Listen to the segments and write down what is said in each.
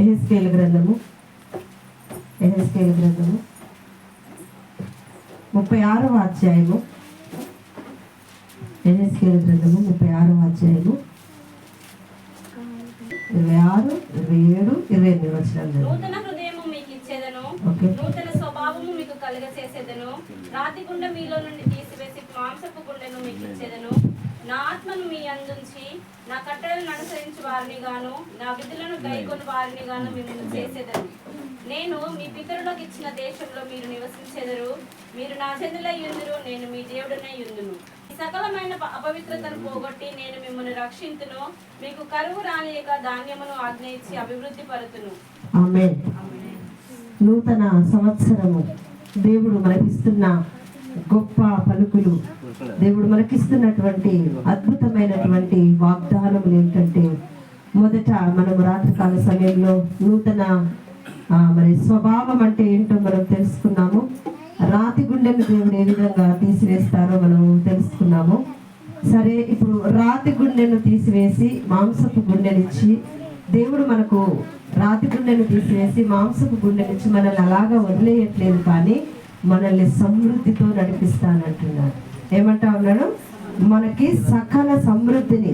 ఎహెస్కేల్ గ్రంథము. ఎహెస్కేల్ గ్రంథము. ముప్పై ఆరవ అధ్యాయము. ఎహెస్కేల్ గ్రంథము ముప్పై ఆరవ అధ్యాయము ఇరవై ఆరు ఇరవై ఏడు ఇరవై ఎనిమిది వచ్చిన ఇచ్చేదను. నూతన స్వభావము మీకు కలుగ చేసేదను రాతి గుండె మీలో నుండి తీసివేసి మాంసపు గుండెను మీకు ఇచ్చేదను నా ఆత్మను మీ అందుంచి నా కట్టడలను అనుసరించి వారిని గాను నా విధులను గైకొని వారిని గాను మిమ్మల్ని చేసేదను నేను మీ పితరులకు ఇచ్చిన దేశంలో మీరు నివసించెదరు. మీరు నా జనులై యుందురు నేను మీ దేవుడనే యుందును ఈ సకలమైన అపవిత్రతను పోగొట్టి నేను మిమ్మల్ని రక్షింతును. మీకు కరువు రానియక ధాన్యమును ఆజ్ఞయించి అభివృద్ధి పరుతును. నూతన సంవత్సరము దేవుడు మనకిస్తున్న గొప్ప పలుకులు. దేవుడు మనకిస్తున్నటువంటి అద్భుతమైనటువంటి వాగ్దానములు ఏంటంటే మొదట మనము రాత్రికాల సమయంలో నూతన మరి స్వభావం అంటే ఏంటో మనం తెలుసుకున్నాము. రాతి గుండెను దేవుడు ఏ విధంగా తీసివేస్తారో మనం తెలుసుకున్నాము. సరే ఇప్పుడు రాతి గుండెను తీసివేసి మాంసపు గుండెనిచ్చి దేవుడు మనకు రాతి గుండెను తీసివేసి మాంసపు గుండెనిచ్చి మనల్ని అలాగా వదిలేయట్లేదు కానీ మనల్ని సమృద్ధితో నడిపిస్తానంటున్నాడు. ఏమంటా ఉన్నాడు మనకి సకల సమృద్ధిని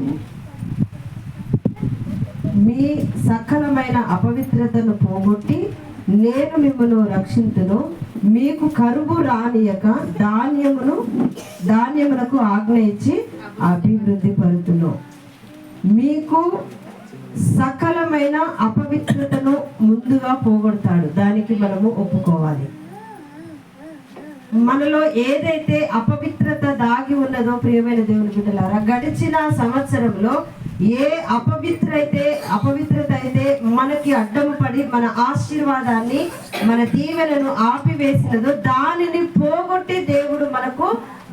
మీ సకలమైన అపవిత్రతను పోగొట్టి నేను మిమ్మల్ని రక్షించును మీకు కరువు రానియక ధాన్యమును ధాన్యములకు ఆజ్ఞ ఇచ్చి అభివృద్ధి పరుతును. మీకు సకలమైన అపవిత్రతను ముందుగా పోగొడతాడు. దానికి మనము ఒప్పుకోవాలి. మనలో ఏదైతే అపవిత్రత దాగి ఉన్నదో ప్రియమైన దేవుని బిడ్డలారా గడిచిన సంవత్సరంలో ఏ అపవిత్ర అయితే అపవిత్రత అయితే మనకి అడ్డము పడి మన ఆశీర్వాదాన్ని మన దీవెనను ఆపివేసినదో దానిని పోగొట్టి దేవుడు మనకు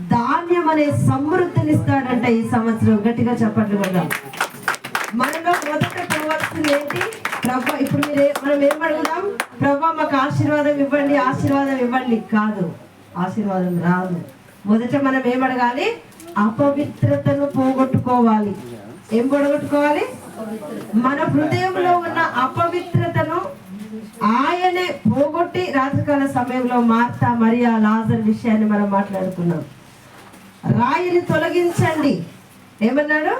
ధాన్యం అనే సమృద్ధినిస్తాడంట ఈ సంవత్సరం. గట్టిగా చెప్పట్లు కదా మనలో మొదట పోవాల్సింది ఏంటి? ప్రభా ఇప్పుడు మీరు మనం ఏం అడుగుదాం? ప్రభా మాకు ఆశీర్వాదం ఇవ్వండి ఆశీర్వాదం ఇవ్వండి. కాదు. ఆశీర్వాదం రాదు. మొదట మనం ఏం అడగాలి? అపవిత్రతను పోగొట్టుకోవాలి. ఏం పోగొట్టుకోవాలి? మన హృదయంలో ఉన్న అపవిత్రతను ఆయనే పోగొట్టి రాత్రికాల సమయంలో మార్తా మరియా లాజర్ విషయాన్ని మనం మాట్లాడుకున్నాం. రాయిని తొలగించండి. ఏమన్నాడు?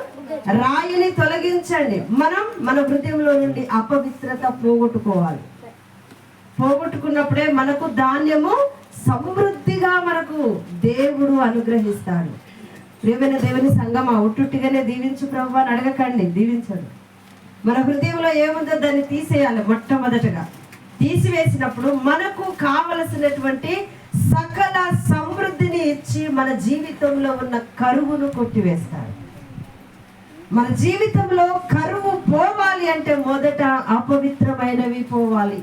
రాయిని తొలగించండి. మనం మన హృదయంలో నుండి అపవిత్రత పోగొట్టుకోవాలి. పోగొట్టుకున్నప్పుడే మనకు ధాన్యము సమృద్ధిగా మనకు దేవుడు అనుగ్రహిస్తాడు. ప్రియమైన దేవుని సంగమా ఉట్టుట్టిగానే దీవించు ప్రభు అని అడగకండి దీవించడు. మన హృదయంలో ఏముందో దాన్ని తీసేయాలి మొట్టమొదటగా. తీసివేసినప్పుడు మనకు కావలసినటువంటి సకల సమృద్ధిని ఇచ్చి మన జీవితంలో ఉన్న కరువును కొట్టివేస్తాడు. మన జీవితంలో కరువు పోవాలి అంటే మొదట అపవిత్రమైనవి పోవాలి.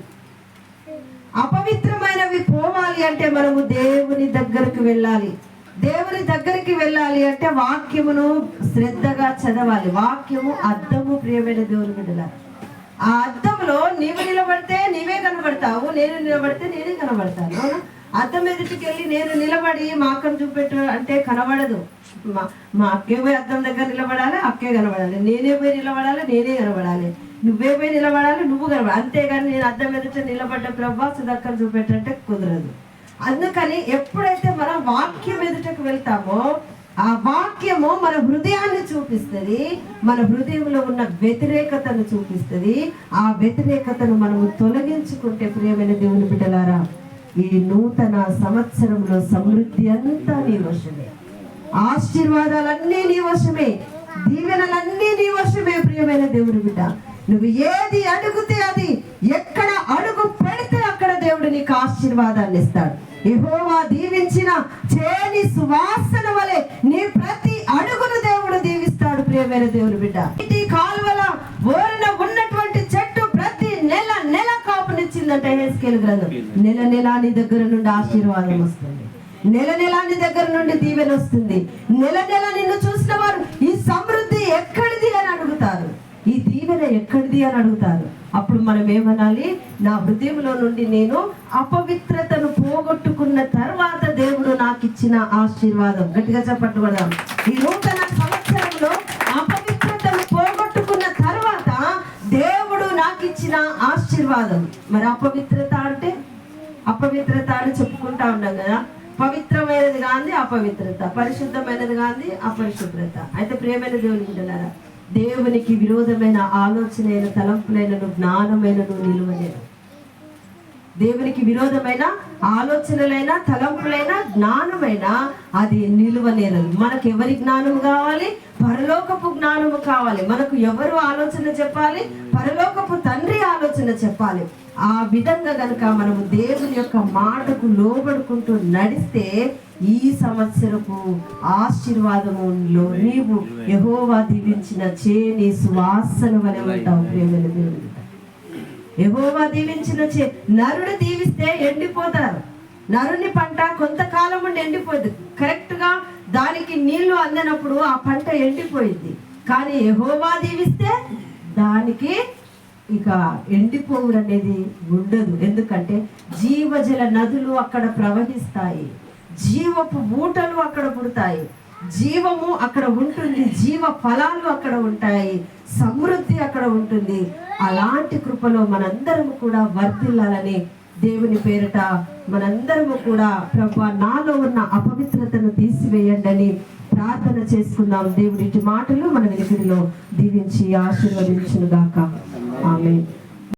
అపవిత్రమైనవి పోవాలి అంటే మనము దేవుని దగ్గరకు వెళ్ళాలి. దేవుని దగ్గరికి వెళ్ళాలి అంటే వాక్యమును శ్రద్ధగా చదవాలి. వాక్యము అర్థము ప్రియమైన దేవుని బిడ్డల. ఆ అద్దంలో నీవు నిలబడితే నీవే కనబడతావు నేను నిలబడితే నేనే కనబడతాను. అర్థం అద్దం ఎదుటికి వెళ్ళి నేను నిలబడి మా అక్కను చూపెట్టు అంటే కనబడదు. మా మా అక్కే పోయి అద్దం దగ్గర నిలబడాలి? అక్కే కనబడాలి. నేనే పోయి నిలబడాలి? నేనే కనబడాలి. నువ్వే పోయి నిలబడాలి నువ్వు కనబడాలి అంతేగాని నేను అద్దం ఎదుట నిలబడ్డ ప్రభా సుధాకర్ చూపెట్టంటే కుదరదు. అందుకని ఎప్పుడైతే మనం వాక్యం ఎదుటకు వెళ్తామో ఆ వాక్యము మన హృదయాన్ని చూపిస్తుంది మన హృదయంలో ఉన్న వ్యతిరేకతను చూపిస్తుంది ఆ వ్యతిరేకతను మనము తొలగించుకుంటే ప్రియమైన దేవుని బిడ్డలారా ఈ నూతన సంవత్సరంలో సమృద్ధి అంతా నీ వశమే. ఆశీర్వాదాలన్నీ నీ వశమే దీవెనలన్నీ నీ వశమే ప్రియమైన దేవుని బిడ్డ. నువ్వు ఏది అడుగుతే అది ఎక్కడ అడుగు పెడితే అక్కడ దేవుడు నీకు ఆశీర్వాదాన్ని ఇస్తాడు. యెహోవా దీవించిన చేని సువాసన వలె నీ ప్రతి అడుగును దేవుడు దీవిస్తాడు ప్రియమైన దేవుని బిడ్డ. ఇటీ కాలువల ఓరిన ఉన్నటువంటి చెట్టు ప్రతి నెల నెల కాపునిచ్చిందంట హేస్కేలు గ్రంథం. నెల నెల నీ దగ్గర నుండి ఆశీర్వాదం వస్తుంది. నెల నెల నీ దగ్గర నుండి దీవెన వస్తుంది. నెల నెల నిన్ను చూసిన వారు ఈ సమృద్ధి ఎక్కడిది అని అడుగుతారు. అప్పుడు మనం ఏమనాలి? నా హృదయంలో నుండి నేను అపవిత్రతను పోగొట్టుకున్న తర్వాత దేవుడు నాకు ఇచ్చిన ఆశీర్వాదం. గట్టిగా చెప్పట్టు ఈ నూతన సంవత్సరంలో అపవిత్రతను పోగొట్టుకున్న తర్వాత దేవుడు నాకు ఇచ్చిన ఆశీర్వాదం. మరి అపవిత్రత అంటే? అపవిత్రత అని చెప్పుకుంటా ఉన్నాం కదా. పవిత్రమైనది కాంది అపవిత్రత. పరిశుద్ధమైనది కాంది అపరిశుభ్రత. అయితే ప్రియమైన దేవుని ఉంటున్నారా దేవునికి విరోధమైన ఆలోచనైన తలంపులైనను జ్ఞానమైనను నిలువలేదు దేవునికి విరోధమైన ఆలోచనలైన తలంపులైన జ్ఞానమైన అది నిలువలేదు మనకు ఎవరి జ్ఞానం కావాలి? పరలోకపు జ్ఞానము కావాలి. మనకు ఎవరు ఆలోచన చెప్పాలి? పరలోకపు తండ్రి ఆలోచన చెప్పాలి. ఆ విధంగా కనుక మనము దేవుని యొక్క మాటకు లోబడుకుంటూ నడిస్తే ఈ సంవత్సరపు ఆశీర్వాదములో నీవు యహోవా దీవించిన చేని సువాసన వలె ఉంటావు ప్రేమైన దేవుని యెహోవా దీవించిన చే నరుడు దీవిస్తే ఎండిపోతారు. నరుని పంట కొంతకాలం ఉండి ఎండిపోయింది కరెక్ట్గా దానికి నీళ్ళు అందినప్పుడు ఆ పంట ఎండిపోయింది. కానీ యెహోవా దీవిస్తే దానికి ఇక ఎండిపోవుడు అనేది ఉండదు. ఎందుకంటే జీవజల నదులు అక్కడ ప్రవహిస్తాయి. జీవపు ఊటలు అక్కడ పుడతాయి. జీవము అక్కడ ఉంటుంది. జీవ ఫలాలు అక్కడ ఉంటాయి. సమృద్ధి అక్కడ ఉంటుంది. అలాంటి కృపలో మనందరము కూడా వర్తిల్లాలని దేవుని పేరిట మనందరము కూడా ప్రభు నాలో ఉన్న అపవిత్రతను తీసివేయండి అని ప్రార్థన చేసుకుందాం దేవుడి మాటలు మన వెనుకడిలో దీవించి ఆశీర్వదించును గాక ఆమె